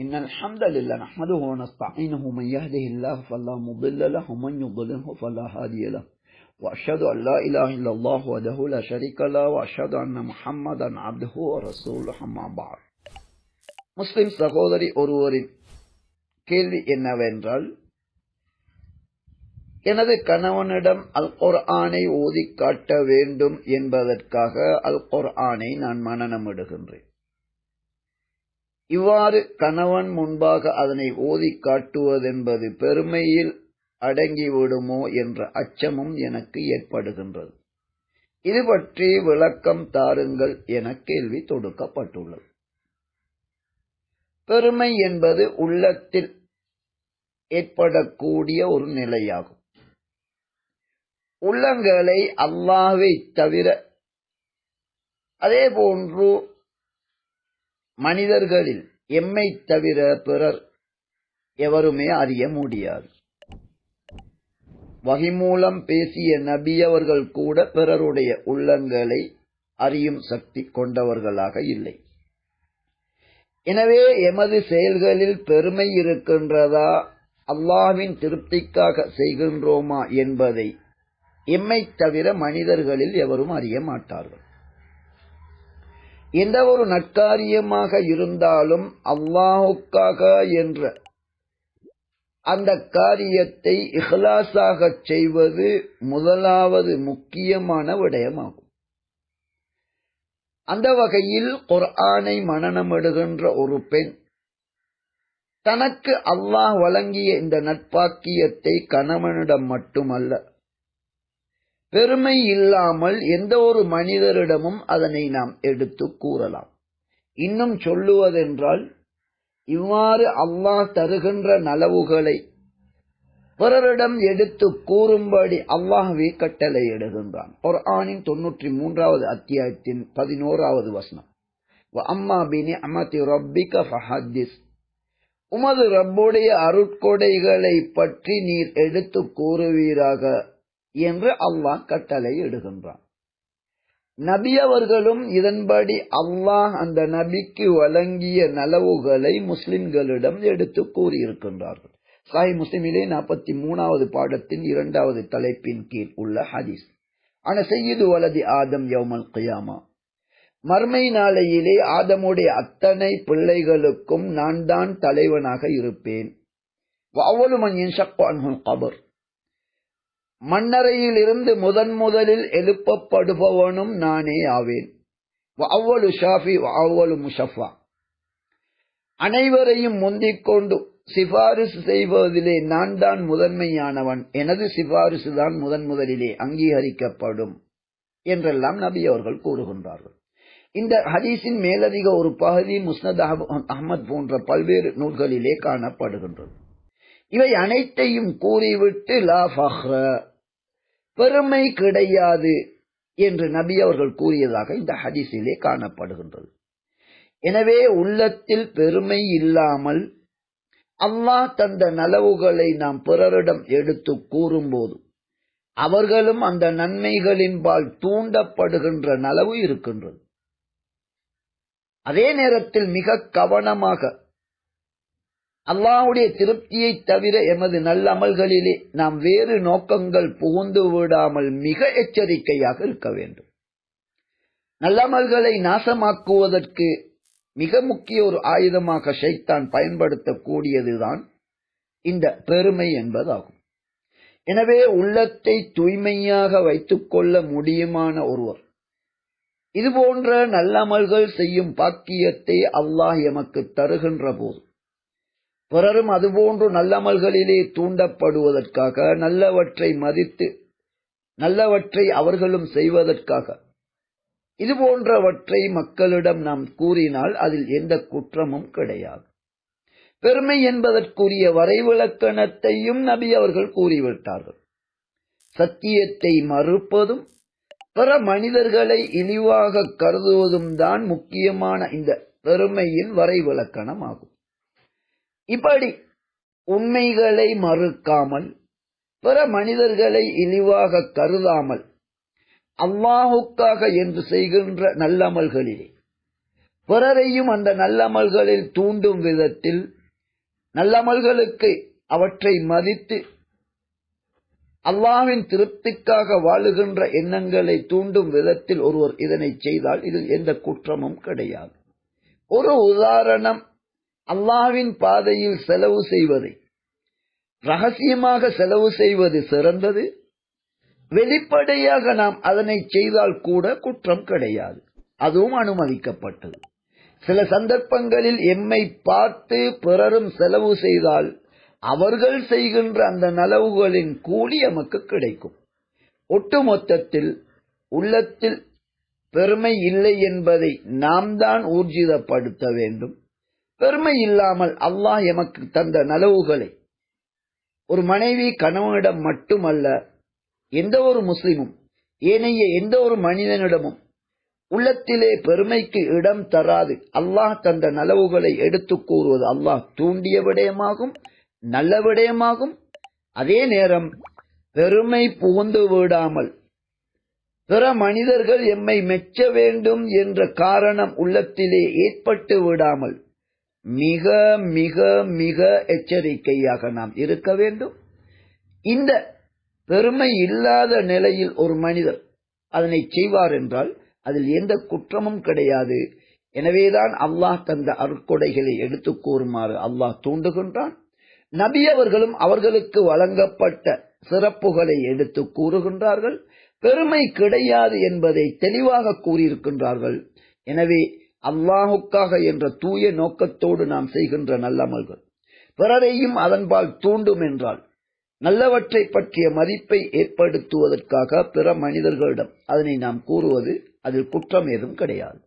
إن الحمد لله نحمده ونستعينه من يهده الله فلا مضل له ومن يضلله فلا هادي له وأشهد أن لا إله إلا الله وحده لا شريك له وأشهد أن محمدا عبده ورسوله أما بعد முஸ்லிம் சகோதரி ஒருவரின் கேள்வி என்னவென்றால் எனது கணவனிடம் அல் குர்ஆனை ஓதி காட்ட வேண்டும் என்பதற்காக அல் குர்ஆனை நான் மனநமிடுகின்றேன் இவ்வாறு கணவன் முன்பாக அதனை ஓதி காட்டுவதென்பது பெருமையில் அடங்கிவிடுமோ என்ற அச்சமும் எனக்கு ஏற்படுகின்றது. இது பற்றி விளக்கம் தாருங்கள் என கேள்வி தொடுக்கப்பட்டுள்ளது. பெருமை என்பது உள்ளத்தில் ஏற்படக்கூடிய ஒரு நிலையாகும். உள்ளங்களை அல்லாவை தவிர அதே போன்று மனிதர்களில் எம்மை தவிர பிறர் எவருமே அறிய முடியாது. வகை மூலம் பேசிய நபி அவர்கள் கூட பிறருடைய உள்ளங்களை அறியும் சக்தி கொண்டவர்களாக இல்லை. எனவே எமது செயல்களில் பெருமை இருக்கின்றதா? அல்லாவின் திருப்திக்காக செய்கின்றோமா என்பதை எம்மை தவிர மனிதர்களில் எவரும் அறிய மாட்டார்கள். எந்த ஒரு நற்காரியமாக இருந்தாலும் அல்லாஹுக்காக என்ற அந்த காரியத்தை இஹ்லாசாக செய்வது முதலாவது முக்கியமான விடயமாகும். அந்த வகையில் குர்ஆனை மனநமிடுகின்ற ஒரு பெண் தனக்கு அல்லாஹ் வழங்கிய இந்த நட்பாக்கியத்தை கணவனிடம் மட்டுமல்ல பெருமை இல்லாமல் எந்த ஒரு மனிதரிடமும் அதனை நாம் எடுத்து கூறலாம். இன்னும் சொல்லுவதென்றால் இவ்வாறு அல்லாஹ் தருகின்ற நலவுகளை பிறரிடம் எடுத்து கூறும்படி அல்லாஹ்வே கட்டளை எடுகின்றான். ஆணின் தொன்னூற்றி மூன்றாவது அத்தியாயத்தின் பதினோராவது வசனம். அம்மா பினி அமதி ரப்பிக ஃபஹாதிஸ் உமது ரப்புடைய அருட்கொடைகளை பற்றி நீர் எடுத்து கூறுவீராக. என்று அல்லாஹ் கட்டளை இடுகின்றான். நபி அவர்களும் இதன்படி அல்லாஹ் அந்த நபிக்கு வழங்கிய நலவுகளை முஸ்லிம்களிடம் எடுத்து கூறியிருக்கின்றார்கள். சாய் முஸ்லிமிலே நாற்பத்தி மூணாவது பாடத்தின் இரண்டாவது தலைப்பின் கீழ் உள்ள ஹதீஸ். ஆன செய்யுது வலதி ஆதம் யௌமல் கியாமா. மர்மை நாளையிலே ஆதமுடைய அத்தனை பிள்ளைகளுக்கும் நான் தான் தலைவனாக இருப்பேன். கபர். மண்ணறையில் இருந்து முதன் முதலில் எழுப்பப்படுபவனும் நானே ஆவேன். அவ்வளு ஷாஃபி அவ்வளு முஷஃபா. அனைவரையும் முந்திக் கொண்டு சிபாரிசு செய்வதிலே நான் தான் முதன்மையானவன். எனது சிபாரிசு தான் முதன் முதலிலே அங்கீகரிக்கப்படும் என்றெல்லாம் நபி அவர்கள் கூறுகின்றார்கள். இந்த ஹதீஸின் மேலதிக ஒரு பகுதி முஸ்னத் அஹமத் போன்ற பல்வேறு நூல்களிலே காணப்படுகின்றது. இவை அனைத்தையும் கூறிவிட்டு லா ஃபஹ்ர பெருமை கிடையாது என்று நபி அவர்கள் கூறியதாக இந்த ஹதீஸிலே காணப்படுகின்றது. எனவே உள்ளத்தில் பெருமை இல்லாமல் அல்லாஹ் தந்த நலவுகளை நாம் பிறரிடம் எடுத்து கூறும்போது அவர்களும் அந்த நன்மைகளின்பால் தூண்டப்படுகின்ற நலவு இருக்கின்றது. அதே நேரத்தில் மிக கவனமாக அல்லாஹுடைய திருப்தியை தவிர எமது நல்ல அமல்களிலே நாம் வேறு நோக்கங்கள் புகுந்து விடாமல் மிக எச்சரிக்கையாக இருக்க வேண்டும். நல்லமல்களை நாசமாக்குவதற்கு மிக முக்கிய ஒரு ஆயுதமாக ஷைத்தான் பயன்படுத்தக்கூடியதுதான் இந்த பெருமை என்பதாகும். எனவே உள்ளத்தை தூய்மையாக வைத்துக் கொள்ள முடியுமான ஒருவர் இதுபோன்ற நல்லமல்கள் செய்யும் பாக்கியத்தை அல்லாஹ் எமக்கு தருகின்ற போது பிறரும் அதுபோன்று நல்லமல்களிலே தூண்டப்படுவதற்காக நல்லவற்றை மதித்து நல்லவற்றை அவர்களும் செய்வதற்காக. இது போன்றவற்றை மக்களிடம் நாம் கூறினால் அதில் எந்த குற்றமும் கிடையாது. பெருமை என்பதற்குரிய வரைவிலக்கணத்தையும் நபி அவர்கள் கூறிவிட்டார்கள். சத்தியத்தை மறுப்பதும் பிற மனிதர்களை இழிவாக கருதுவதும் தான் முக்கியமான இந்த பெருமையின் வரைவிலக்கணம் ஆகும் இப்படி உண்மைகளை மறுக்காமல் பிற மனிதர்களை இழிவாக கருதாமல் அல்லாஹுக்காக என்று செய்கின்ற நல்லமல்களிலே பிறரையும் அந்த நல்லமல்களில் தூண்டும் விதத்தில் நல்லமல்களுக்கு அவற்றை மதித்து அல்லாவின் திருப்திக்காக வாழுகின்ற எண்ணங்களை தூண்டும் விதத்தில் ஒருவர் இதனை செய்தால் இதில் எந்த குற்றமும் கிடையாது. ஒரு உதாரணம் அல்லாவின் பாதையில் செலவு செய்வதை. ரகசியமாக செலவு செய்வது சிறந்தது. வெளிப்படையாக நாம் அதனை செய்தால் கூட குற்றம் கிடையாது. அதுவும் அனுமதிக்கப்பட்டது. சில சந்தர்ப்பங்களில் எம்மை பார்த்து பிறரும் செலவு செய்தால் அவர்கள் செய்கின்ற அந்த நலவுகளின் கூலி எமக்கு கிடைக்கும். ஒட்டுமொத்தத்தில் உள்ளத்தில் பெருமை இல்லை என்பதை நாம் தான் ஊர்ஜிதப்படுத்த வேண்டும். பெருமை இல்லாமல் அல்லாஹ் எமக்கு தந்த நலவுகளை. ஒரு மனைவி கணவனிடம் மட்டுமல்ல எந்த ஒரு முஸ்லிமும் ஏனைய எந்த ஒரு மனிதனிடமும் உள்ளத்திலே பெருமைக்கு இடம் தராது. அல்லாஹ் தந்த நலவுகளை எடுத்து கூறுவது அல்லாஹ் தூண்டிய விடயமாகும் நல்ல விடயமாகும். அதே நேரம் பெருமை புகுந்து விடாமல் பிற மனிதர்கள் எம்மை மெச்ச வேண்டும் என்ற காரணம் உள்ளத்திலே ஏற்பட்டு விடாமல் மிக மிக மிக எச்சரிக்கையாக நாம் இருக்க வேண்டும். இந்த பெருமை இல்லாத நிலையில் ஒரு மனிதர் அதனை செய்வார் என்றால் அதில் எந்த குற்றமும் கிடையாது. எனவேதான் அல்லாஹ் தந்த அருட்கொடைகளை எடுத்து கூறுமாறு அல்லாஹ் தூண்டுகின்றான். நபி அவர்களும் அவர்களுக்கு வழங்கப்பட்ட சிறப்புகளை எடுத்து கூறுகின்றார்கள். பெருமை கிடையாது என்பதை தெளிவாக கூறியிருக்கின்றார்கள். எனவே அல்லாஹுக்காக என்ற தூய நோக்கத்தோடு நாம் செய்கின்ற நல்லமல்கள் பிறரையும் அதன்பால் தூண்டும் என்றால் நல்லவற்றை பற்றிய மதிப்பை ஏற்படுத்துவதற்காக பிற மனிதர்களிடம் அதனை நாம் கூறுவது அதில் குற்றம் ஏதும் கிடையாது.